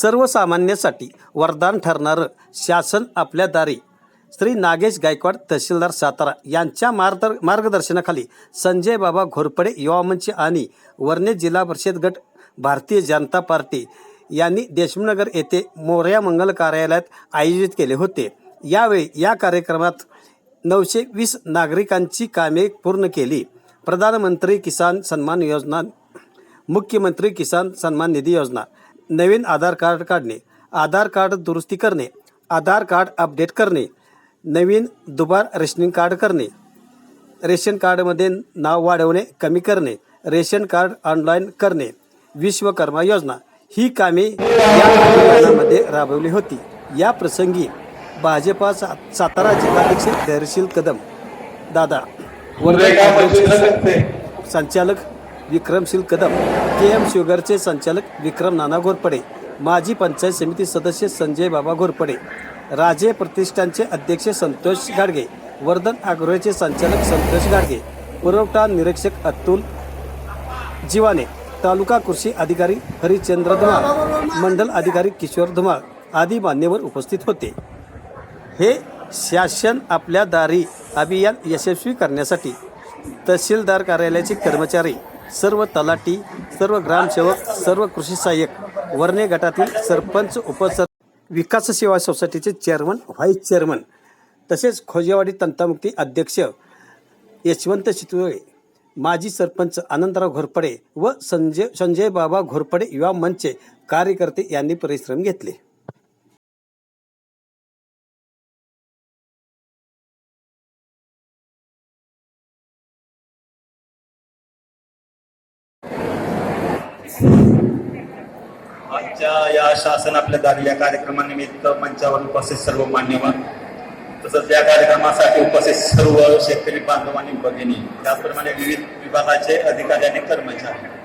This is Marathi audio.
सर्वसामान्यासाठी वरदान ठरणारं शासन आपल्या दारी. श्री नागेश गायकवाड तहसीलदार सातारा यांच्या मार्दर मार्गदर्शनाखाली संजय बाबा घोरपडे युवा मंच आणि वर्णे जिल्हा परिषद गट भारतीय जनता पार्टी यांनी देशमुखनगर येथे मोर्या मंगल कार्यालयात आयोजित केले होते. यावेळी या कार्यक्रमात नऊशे वीस नागरिकांची कामे पूर्ण केली. प्रधानमंत्री किसान सन्मान योजना मुख्यमंत्री किसान सन्मान निधी योजना नवीन आधार कार्ड काढणे आधार कार्ड दुरुस्ती करणे आधार कार्ड अपडेट करणे नवीन दुबार रेशनिंग कार्ड करणे रेशन कार्डमध्ये नाव वाढवणे कमी करणे रेशन कार्ड ऑनलाईन करणे विश्वकर्मा योजना ही कामे या अभियानामध्ये राबवली होती. या प्रसंगी भाजपा सा सातारा जिल्हाध्यक्ष धैर्यशील कदम दादा. संचालक विक्रमशील कदम के एम शुगरचे संचालक विक्रम नाना घोरपडे माजी पंचायत समिती सदस्य संजय बाबा घोरपडे राजे प्रतिष्ठानचे अध्यक्ष संतोष गाडगे वर्धन आग्रोचे संचालक संतोष गाडगे पुरवठा निरीक्षक अतुल जीवाने तालुका कृषी अधिकारी हरिचंद्र धुमाळ मंडल अधिकारी किशोर धुमाळ आदी मान्यवर उपस्थित होते. हे शासन आपल्या दारी अभियान यशस्वी करण्यासाठी तहसीलदार कार्यालयाचे कर्मचारी सर्व तलाटी सर्व ग्रामसेवक सर्व कृषी सहाय्यक वर्णे गटातील सरपंच उपसर विकास सेवा सोसायटीचे चेअरमन व्हाईस चेअरमन तसेच खोजेवाडी तंतामुक्ती अध्यक्ष यशवंत चितुळे माजी सरपंच आनंदराव घोरपडे व संजय संजय बाबा घोरपडे युवा मंचचे कार्यकर्ते यांनी परिश्रम घेतले. आजच्या या शासन आपल्या दारी या कार्यक्रमानिमित्त मंचावर उपस्थित सर्व मान्यवर तसंच या कार्यक्रमासाठी उपस्थित सर्व शेतकरी बांधवांनी आणि भगिनी त्याचप्रमाणे विविध विभागाचे अधिकारी आणि कर्मचारी.